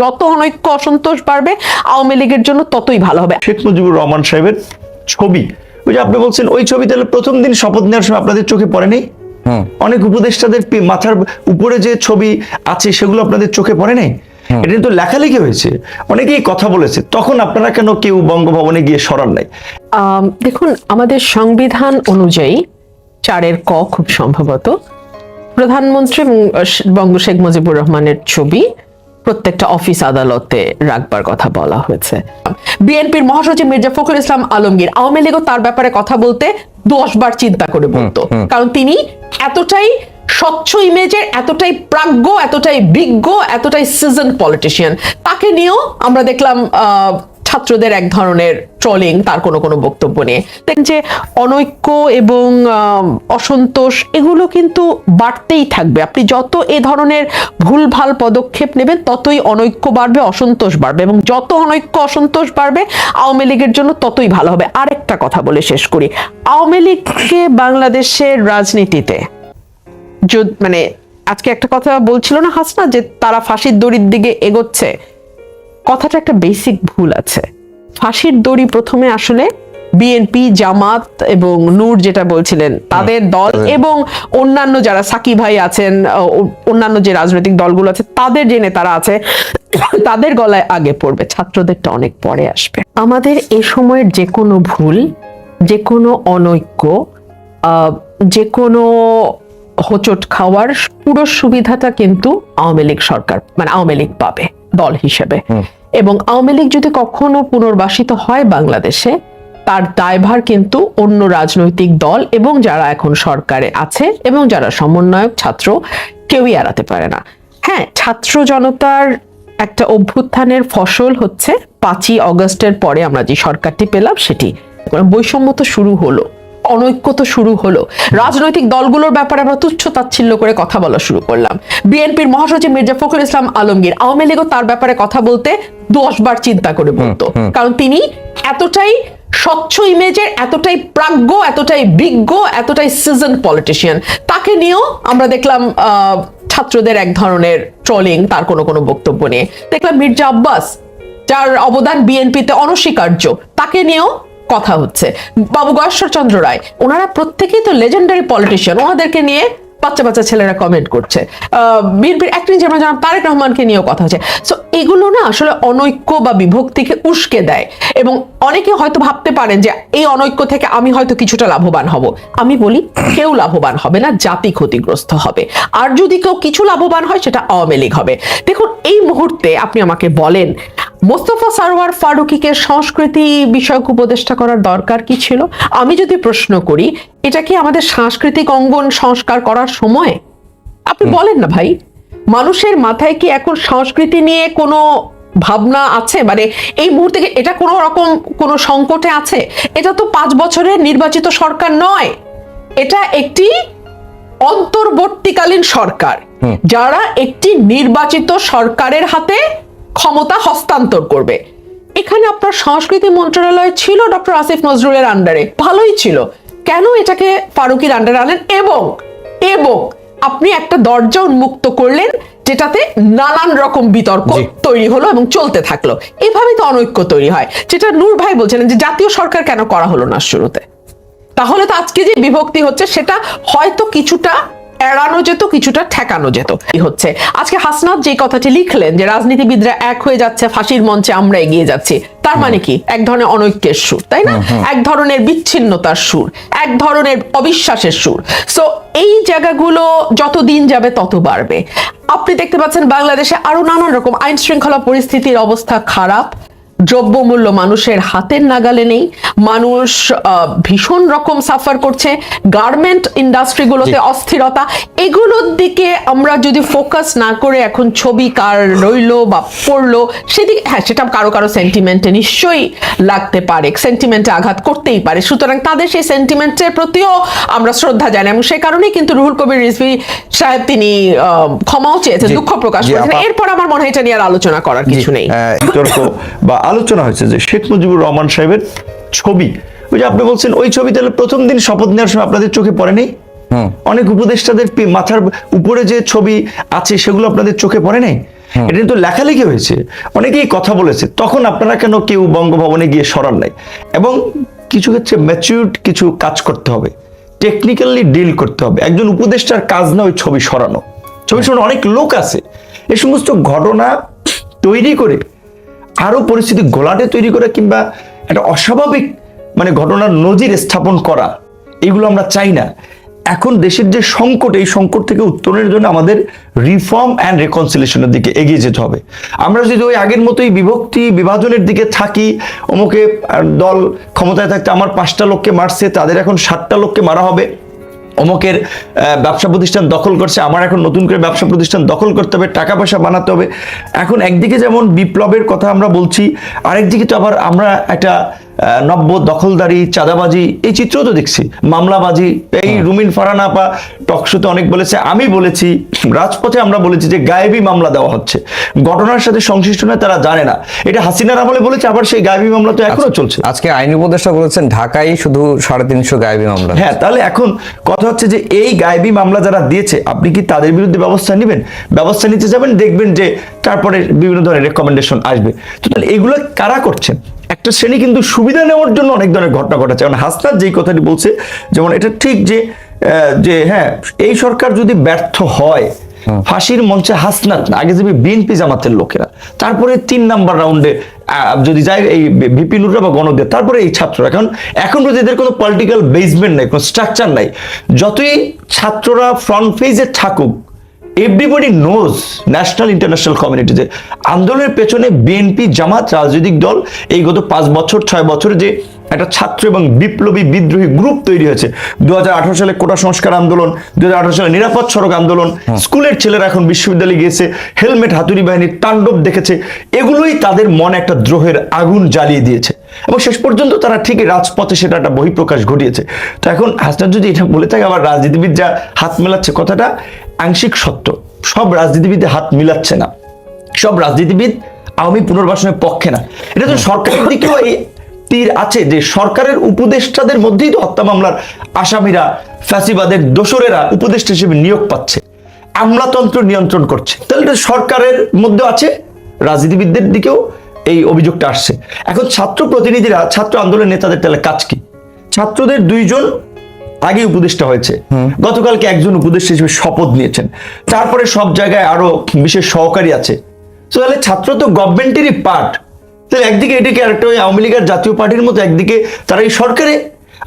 যত অনৈক্য অসন্তোষ বাড়বে আওয়ামী লীগের জন্য ততই ভালো হবে। শেখ মুজিবুর রহমান সাহেবের ছবি ওই যে আপনি বলছেন ওই ছবি তাহলে প্রথম দিন শপথ নেওয়ার সময় আপনাদের চোখে পড়ে নেই? অনেক উপদেষ্টাদের মাথার উপরে যে ছবি আছে সেগুলো আপনাদের চোখে পড়ে নেই? এটা কিন্তু লেখালেখি হয়েছে। অনেকেই কথা বলেছে তখন আপনারা কেন কেউ বঙ্গভবনে গিয়ে সরান নাই? দেখুন আমাদের সংবিধান অনুযায়ী চারের ক খুব সম্ভবত। প্রধানমন্ত্রী বঙ্গ শেখ মুজিবুর রহমানের ছবি প্রত্যেকটা অফিস আদালতে রাখবার কথা বলা হয়েছে। বিএনপির মহাসচিব মির্জা ফখরুল ইসলাম আলমগীর আওয়ামী লীগও তার ব্যাপারে কথা বলতে দশ বার চিন্তা করে বলতো। কারণ তিনি এতটাই স্বচ্ছ ইমেজের এতটাই প্রাজ্ঞ এতটাই বিজ্ঞ এতটাই সিজন পলিটিশিয়ান তাকে নিয়েও আমরা দেখলাম আহ, ছাত্রদের এক ধরনের ট্রলিং তার কোনো কোনো বক্তব্য নিয়ে। দেখেন যে অনৈক্য এবং অসন্তোষ, এগুলো কিন্তু বাড়তেই থাকবে। আপনি যত এ ধরনের ভুলভাল পদক্ষেপ নেবেন, ততই অনৈক্য বাড়বে, অসন্তোষ বাড়বে এবং যত অনৈক্য, অসন্তোষ বাড়বে, আওয়ামী লীগের জন্য ততই ভালো হবে। আরেকটা কথা বলে শেষ করি। আওয়ামী লীগকে বাংলাদেশের রাজনীতিতে মানে আজকে একটা কথা বলছিল না হাসনা, যে তারা ফাঁসির দড়ির দিকে এগোচ্ছে? কথাটা একটা বেসিক ভুল আছে। ফাঁসির দড়ি প্রথমে আসলে বিএনপি জামাত এবং নূর যেটা বলছিলেন তাদের দল এবং অন্যান্য যারা সাকি ভাই আছেন অন্যান্য যে রাজনৈতিক দলগুলো আছে তাদের যে নেতারা আছে তাদের গলায় আগে পড়বে ছাত্রদেরটা অনেক পরে আসবে। আমাদের এ সময়ের যে কোনো ভুল যে কোনো অনৈক্য আহ, যে কোনো হোঁচট খাওয়ার পুরো সুবিধাটা কিন্তু আওয়ামী লীগ সরকার মানে আওয়ামী লীগ পাবে। দল হিসেবে। এবং আওয়ামী লীগ যদি কখনো পুনর্বাসিত হয় বাংলাদেশে, তার দায়ভার কিন্তু অন্য রাজনৈতিক দল এবং যারা এখন সরকারে আছে এবং যারা সমন্বয়ক ছাত্র, কেউই এড়াতে পারে না। হ্যাঁ ছাত্র জনতার একটা অভ্যুত্থানের ফসল হচ্ছে পাঁচই অগস্টের পরে আমরা যে সরকারটি পেলাম সেটি। বৈষম্য তো শুরু হলো। অনৈক্য তো শুরু হলো। রাজনৈতিক দলগুলোর ব্যাপারে আমরা তুচ্ছ তাচ্ছিল্য করে কথা বলা শুরু করলাম। বিএনপির মহাসচিব মির্জা ফখরুল ইসলাম আলমগীর আওয়ামী লীগও তার ব্যাপারে কথা বলতে দশ বার চিন্তা করে বলতো। কারণ তিনি এতটাই স্বচ্ছ ইমেজের এতটাই প্রাজ্ঞ এতটাই বিজ্ঞ এতটাই সিজন পলিটিশিয়ান তাকে নিয়েও আমরা দেখলাম আহ, ছাত্রদের এক ধরনের ট্রলিং তার কোনো কোনো বক্তব্য নিয়ে। দেখলাম মির্জা আব্বাস যার অবদান বিএনপিতে অনস্বীকার্য তাকে নিয়েও কথা হচ্ছে। বাবু গশ্বরচন্দ্র রায়, ওনারা প্রত্যেকেই তো লেজেন্ডারি পলিটিশিয়ান ওনাদেরকে নিয়ে বাচ্চা বাচ্চা ছেলেরা কমেন্ট করছে। বিএনপির অ্যাক্টিং চেয়ারম্যান যেমন তারেক রহমানকে নিয়েও কথা হচ্ছে। সো এগুলো না আসলে অনৈক্য বা বিভক্তিকে উস্কে দেয়। এবং অনেকে হয়তো ভাবতে পারেন যে এই অনৈক্য থেকে আমি হয়তো কিছুটা লাভবান হব। আমি বলি কেউ লাভবান হবে না জাতি ক্ষতিগ্রস্ত হবে। আর যদি কেউ কিছু লাভবান হয় সেটা আওয়ামী লীগ হবে। দেখুন এই মুহূর্তে আপনি আমাকে বলেন মোস্তফা সারোয়ার ফারুকিকে সংস্কৃতি বিষয়ক উপদেষ্টা করার দরকার কি ছিল? আমি যদি প্রশ্ন করি এটা কি আমাদের সাংস্কৃতিক অঙ্গন সংস্কার করার সময়? আপনি বলেন না ভাই। মানুষের মাথায় কি এখন সংস্কৃতি নিয়ে কোনো ভাবনা আছে? মানে এই মুহূর্তে এটা কোনো রকম কোনো সংকটে আছে? এটা তো পাঁচ বছরের নির্বাচিত সরকার নয়। এটা একটি অন্তর্বর্তীকালীন সরকার যারা একটি নির্বাচিত সরকারের হাতে ক্ষমতা হস্তান্তর করবে। এখানে আপনার সংস্কৃতি মন্ত্রণালয় ছিল ডক্টর আসিফ নজরুলের আন্ডারে। ভালোই ছিল। কেন এটাকে ফারুকির আন্ডারে আনেন এবং এবং আপনি একটা দরজা উন্মুক্ত করলেন যেটাতে নানান রকম বিতর্ক তৈরি হলো এবং চলতে থাকল। এভাবেই তো অনৈক্য তৈরি হয়। যেটা নূর ভাই বলছিলেন যে জাতীয় সরকার কেন করা হলো না শুরুতে? তাহলে তো আজকে যে বিভক্তি হচ্ছে সেটা হয়তো কিছুটা এড়ানো যেত কিছুটা ঠেকানো যেত। এই হচ্ছে। আজকে হাসনাত যে কথাটি লিখলেন যে রাজনীতিবিদরা এক হয়ে যাচ্ছে ফাঁসির মঞ্চে আমরা এগিয়ে যাচ্ছি। তার মানে কি? এক ধরনের অনৈক্যের সুর তাই না? এক ধরনের বিচ্ছিন্নতার সুর এক ধরনের অবিশ্বাসের সুর। সো এই জায়গাগুলো যত দিন যাবে তত বাড়বে। আপনি দেখতে পাচ্ছেন বাংলাদেশে আরও নানান রকম আইন শৃঙ্খলা পরিস্থিতির অবস্থা খারাপ। দ্রব্যমূল্য মানুষের হাতের নাগালে নেই। মানুষ ভীষণ রকম সাফার করছে। গার্মেন্ট ইন্ডাস্ট্রিগুলোতে অস্থিরতা। এগুলোর দিকে আমরা যদি ফোকাস না করে এখন ছবি কার রইল বা পড়ল সেদিকে হ্যাঁ সেটা কারও কারও সেন্টিমেন্টে নিশ্চয়ই লাগতে পারে। সেন্টিমেন্টে আঘাত করতেই পারে। সুতরাং তাদের সেই সেন্টিমেন্টের প্রতিও আমরা শ্রদ্ধা জানাই এবং সেই কারণেই কিন্তু রুহুল কবির রিজভি সাহেব তিনি আহ, ক্ষমাও চেয়েছেন দুঃখ প্রকাশ করেছেন। এরপর আমার মনে হয় এটা নিয়ে আর আলোচনা করার কিছু নেই। বিতর্ক বা আলোচনা হয়েছে যে শেখ মুজিবুর রহমান সাহেবের ছবি। ওই যে আপনি বলছেন ওই ছবি তাহলে প্রথম দিন শপথ নেওয়ার সময় আপনাদের চোখে পড়ে নেই অনেক উপদেষ্টাদের মাথার উপরে যে ছবি আছে সেগুলো আপনাদের চোখে পড়ে নেই এটা কিন্তু লেখালেখি হয়েছে। অনেকেই কথা বলেছে তখন আপনারা কেন কেউ বঙ্গভবনে গিয়ে সরান নাই? এবং কিছু ক্ষেত্রে ম্যাচিউরড কিছু কাজ করতে হবে। টেকনিক্যালি ডিল করতে হবে। একজন উপদেষ্টার কাজ না ওই ছবি সরানো। ছবি সরানো অনেক লোক আছে। এ সমস্ত ঘটনা তৈরি করে আরও পরিস্থিতি গোলাটে তৈরি করে কিংবা একটা অস্বাভাবিক মানে ঘটনার নজির স্থাপন করা, এগুলো আমরা চাই না। এখন দেশের যে সংকট, এই সংকট থেকে উত্তরণের জন্য আমাদের রিফর্ম অ্যান্ড রেকনসিলেশনের দিকে এগিয়ে যেতে হবে। আমরা যদি ওই আগের মতোই বিভক্তি, বিভাজনের দিকে থাকি, অমুকে দল ক্ষমতায় থাকতে আমার পাঁচটা লোককে মারছে, তাদের এখন সাতটা লোককে মারা হবে অমুকের ব্যবসা প্রতিষ্ঠান দখল করছে, আমার এখন নতুন করে ব্যবসা প্রতিষ্ঠান দখল করতে হবে, টাকা পয়সা বানাতে হবে। এখন একদিকে যেমন বিপ্লবের কথা আমরা বলছি, আরেকদিকে তো আবার আমরা একটা নব্য দখলদারি চাঁদাবাজি এই চিত্র তো দেখছি। মামলাবাজি এই রুমিন ফারানা আপা টকশোতে অনেক বলেছে আমি বলেছি রাজপথে আমরা বলেছি যে গায়েবী মামলা দেওয়া হচ্ছে। ঘটনার সাথে সংশ্লিষ্ট নয় তারা জানে না। এটা হাসিনার আমলে বলেছে আবার সেই গায়েবী মামলা তো এখনও চলছে। আজকে আইন উপদেষ্টা বলেছেন ঢাকায় শুধু সাড়ে তিনশো গায়েবী মামলা হ্যাঁ তাহলে এখন কথা হচ্ছে যে এই গায়েবী মামলা যারা দিয়েছে আপনি কি তাদের বিরুদ্ধে ব্যবস্থা নেবেন? ব্যবস্থা নিতে যাবেন দেখবেন যে তারপরে বিভিন্ন ধরনের রেকমেন্ডেশন আসবে। তো তাহলে এগুলো কারা করছেন? একটা শ্রেণি কিন্তু সুবিধা নেওয়ার জন্য অনেক ধরনের ঘটনা ঘটাচ্ছে কারণ হাসনাত যেই কথাটি বলছে যেমন এটা ঠিক যে যে হ্যাঁ এই সরকার যদি ব্যর্থ হয় ফাঁসির মঞ্চে হাসনাত না আগে যাবে বিএনপি জামাতের লোকেরা তারপরে তিন নাম্বার রাউন্ডে যদি যায় এই বিপিনুররা বা গণদের তারপরে এই ছাত্ররা। কারণ এখন যদি এদের কোনো পলিটিক্যাল বেসমেন্ট নাই কোনো স্ট্রাকচার নাই। যতই ছাত্ররা ফ্রন্ট পেজে থাকুক everybody knows national international community যে আন্দোলনের পেছনে বিএনপি জামাত রাজনৈতিক দল এই গত পাঁচ বছর ছয় বছরে যে একটা ছাত্র এবং বিপ্লবী বিদ্রোহী গ্রুপ তৈরি হয়েছে। দুহাজার আঠারো সালে কোটা সংস্কার আন্দোলন দুহাজার আঠারো সালে নিরাপদ সড়ক আন্দোলন স্কুলের ছেলেরা এখন বিশ্ববিদ্যালয়ে গিয়েছে হেলমেট হাতুড়ি বাহিনীর তাণ্ডব দেখেছে। এগুলোই তাদের মনে একটা দ্রোহের আগুন জ্বালিয়ে দিয়েছে। এবং শেষ পর্যন্ত তারা ঠিকই রাজপথে সেটা একটা বহিঃপ্রকাশ ঘটিয়েছে। তো এখন হাসনাত যদি এটা বলে থাকে আবার রাজনীতিবিদ যা হাত মেলাচ্ছে কথাটা আংশিক সত্য। সব রাজনীতিবিদে হাত মিলাচ্ছে না। সব রাজনীতিবিদ আওয়ামী পুনর্বাসনের পক্ষে না। এটা তো সরকারের দিকেও এই তীর আছে যে সরকারের উপদেষ্টাদের মধ্যেই তো হত্যা মামলার আসামিরা, ফ্যাসিবাদের দোসরেরা উপদেষ্টা হিসেবে নিয়োগ পাচ্ছে। আমলাতন্ত্র নিয়ন্ত্রণ করছে। তাহলে এটা সরকারের মধ্যে আছে, রাজনীতিবিদদের দিকেও এই অভিযোগটা আসছে। এখন ছাত্র প্রতিনিধিরা, ছাত্র আন্দোলনের নেতাদের তাহলে কাজ কি? ছাত্রদের দুইজন আগে উপদেষ্টা হয়েছে। গতকালকে একজন উপদেষ্টা হিসেবে শপথ নিয়েছেন। তারপরে সব জায়গায় আরও বিশেষ সহকারী আছে। তো তাহলে ছাত্র তো গভর্নমেন্টেরই পার্ট। তাহলে একদিকে এটাকে আরেকটা ওই আওয়ামী লীগের জাতীয় পার্টির মতো একদিকে তারা এই সরকারে।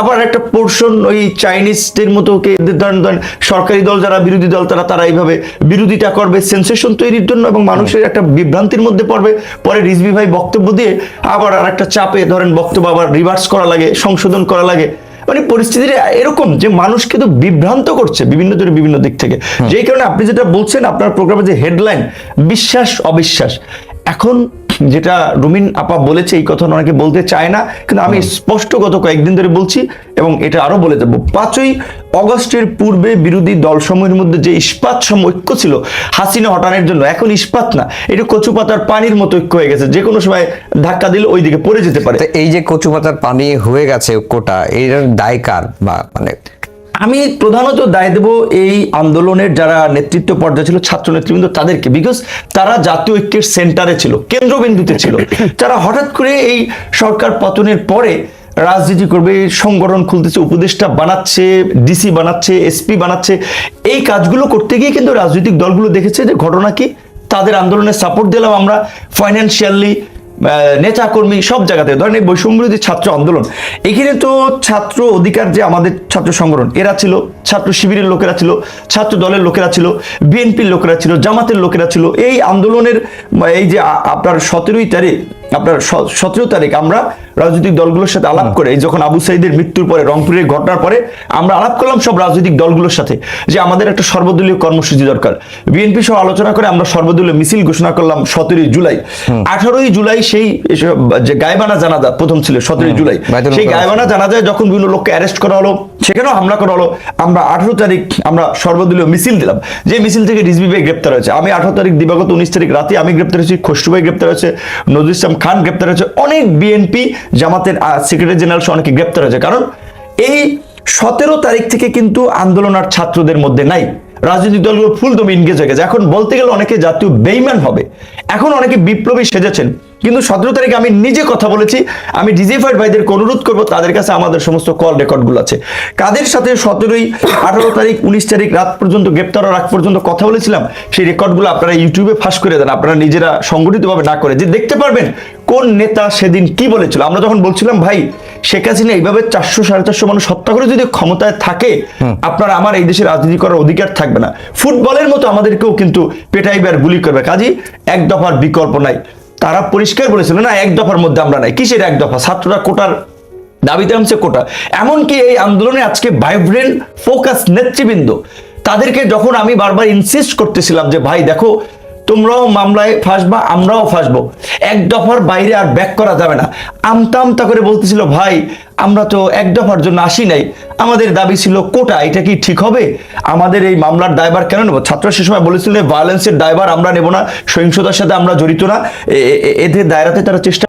আবার একটা পোর্শন ওই চাইনিজদের মতো কে এদের ধরেন ধরেন সরকারি দল যারা বিরোধী দল তারা তারা এইভাবে বিরোধিতা করবে সেন্সেশন তৈরির জন্য এবং মানুষের একটা বিভ্রান্তির মধ্যে পড়বে। পরে রিজভি ভাই বক্তব্য দিয়ে আবার আর একটা চাপে ধরেন বক্তব্য আবার রিভার্স করা লাগে সংশোধন করা লাগে। মানে পরিস্থিতিটা এরকম যে মানুষকে তো বিভ্রান্ত করছে বিভিন্ন জনের বিভিন্ন দিক থেকে। যেই কারণে আপনি যেটা বলছেন আপনার প্রোগ্রামে যে হেডলাইন বিশ্বাস অবিশ্বাস। এখন যেটা রুমিন আপা বলেছে এই কথা অনেকে বলতে চায় না কিন্তু আমি স্পষ্ট গত কয়েকদিন ধরে বলছি এবং এটা আরও বলে দেবো। পাঁচই অগস্টের পূর্বে বিরোধী দলসমূহের মধ্যে যে ইস্পাত সম ঐক্য ছিল হাসিনা হটানোর জন্য এখন ইস্পাত না। এটা কচু পাতার পানির মতো ঐক্য হয়ে গেছে যে কোনো সময় ধাক্কা দিলে ওই দিকে পড়ে যেতে পারে। এই যে কচু পাতার পানি হয়ে গেছে কোটা এর দায় কার? বা মানে আমি প্রধানত দায় দেব এই আন্দোলনের যারা নেতৃত্ব পর্যায়ে ছিল, ছাত্র নেতৃবৃন্দ, তাদেরকে বিকজ তারা জাতীয় ঐক্যের সেন্টারে ছিল, কেন্দ্রবিন্দুতে ছিল। তারা হঠাৎ করে এই সরকার পতনের পরে রাজনীতি করবে সংগঠন খুলতেছে, উপদেষ্টা বানাচ্ছে ডিসি বানাচ্ছে এসপি বানাচ্ছে, এই কাজগুলো করতে গিয়ে কিন্তু রাজনৈতিক দলগুলো দেখেছে যে ঘটনা কি? তাদের আন্দোলনে সাপোর্ট দিলাম আমরা ফাইন্যান্সিয়ালি নেতা কর্মী সব জায়গাতে, ধরেন এই বৈষম্যবিরোধী ছাত্র আন্দোলন, এখানে তো ছাত্র অধিকার যে আমাদের ছাত্র সংগঠন, এরা ছিল ছাত্র শিবিরের লোকেরা ছিল, ছাত্র দলের লোকেরা ছিল, বিএনপির লোকেরা ছিল, জামাতের লোকেরা ছিল, এই আন্দোলনের, এই যে আপনার সতেরোই তারিখ আপনার সতেরো তারিখ আমরা রাজনৈতিক দলগুলোর সাথে আলাপ করে যখন আবু সাইদের মৃত্যুর পরে রংপুরের ঘটনার পরে আমরা আলাপ করলাম সব রাজনৈতিক দলগুলোর সাথে যে আমাদের একটা সর্বদলীয় কর্মসূচি দরকার। বিএনপি সহ আলোচনা করে আমরা সর্বদলীয় মিছিল ঘোষণা করলাম সতেরোই জুলাই। আঠারোই জুলাই সেই যে গায়বানা জানাজা প্রথম ছিল সতেরোই জুলাই। সেই গায়বানা জানাজায় যখন বিভিন্ন লোককে অ্যারেস্ট করা হলো সেখানেও হামলা করা হলো আমরা আঠারো তারিখ আমরা সর্বদলীয় মিছিল দিলাম। যে মিছিল থেকে রিজভি ভাই গ্রেপ্তার হয়েছে। আমি আঠারো তারিখ দিবাগত উনিশ তারিখ রাতে আমি গ্রেপ্তার হয়েছি খসরু ভাই গ্রেপ্তার হয়েছে নজরুল ইসলাম খান গ্রেপ্তার হয়েছে। অনেক বিএনপি জামাতের সেক্রেটারি জেনারেল অনেকে গ্রেপ্তার হয়েছে। কারণ এই সতেরো তারিখ থেকে কিন্তু আন্দোলন আর ছাত্রদের মধ্যে নাই। রাজনৈতিক দলগুলো ফুল দমে ইনগেজ হয়ে গেছে। এখন বলতে গেলে অনেকে জাতীয় বেইমান হবে। এখন অনেকে বিপ্লবী সেজেছেন। কিন্তু সতেরো তারিখে আমি নিজে কথা বলেছি। আমি ডিজিফাইড ভাইদেরকে অনুরোধ করব, তাদের কাছে আমাদের সমস্ত কল রেকর্ডগুলো আছে। কাদের সাথে সতেরোই আঠারো তারিখ, উনিশ তারিখ রাত পর্যন্ত, গ্রেপ্তার আগ পর্যন্ত কথা বলেছিলাম, সেই রেকর্ডগুলো আপনারা ইউটিউবে ফাঁস করে দেন। আপনারা নিজেরা সংগঠিতভাবে না করে যে দেখতে পারবেন কোন নেতা সেদিন কি বলেছিল। আমরা যখন বলছিলাম, ভাই শেখ হাসিনা এইভাবে চারশো সাড়ে চারশো মানুষ হত্যা করে যদি ক্ষমতায় থাকে আপনার আমার এই দেশে রাজনীতি করার অধিকার থাকবে না। ফুটবলের মতো আমাদেরকেও কিন্তু পেটাইবে আর গুলি করবে। কাজী এক দফার বিকল্প নাই। তারা পরিষ্কার বলেছিল না এক দফার মধ্যে আমরা নাই। কিসের এক দফা? ছাত্ররা কোটার দাবিতে নামছে কোটা। এমনকি এই আন্দোলনে আজকে ভাইব্রেন্ট ফোকাস নেতৃবৃন্দ তাদেরকে যখন আমি বারবার ইনসিস্ট করতেছিলাম যে ভাই দেখো তোমরাও মামলায় ফাঁসবা, আমরাও ফাঁসবো। এক দফার বাইরে আর ব্যাক করা যাবে না। আমতা আমতা করে বলতেছিল, ভাই, আমরা তো এক দফার জন্য আসি নাই। আমাদের দাবি ছিল কোটা, এটা কি ঠিক হবে? আমাদের এই মামলার ড্রাইভার কেন নেব? ছাত্র সে সময় বলেছিল, ভায়োলেন্সের ড্রাইভার আমরা নেব না, সহিংসতার সাথে আমরা জড়িত না। এদের দায়রাতে তারা চেষ্টা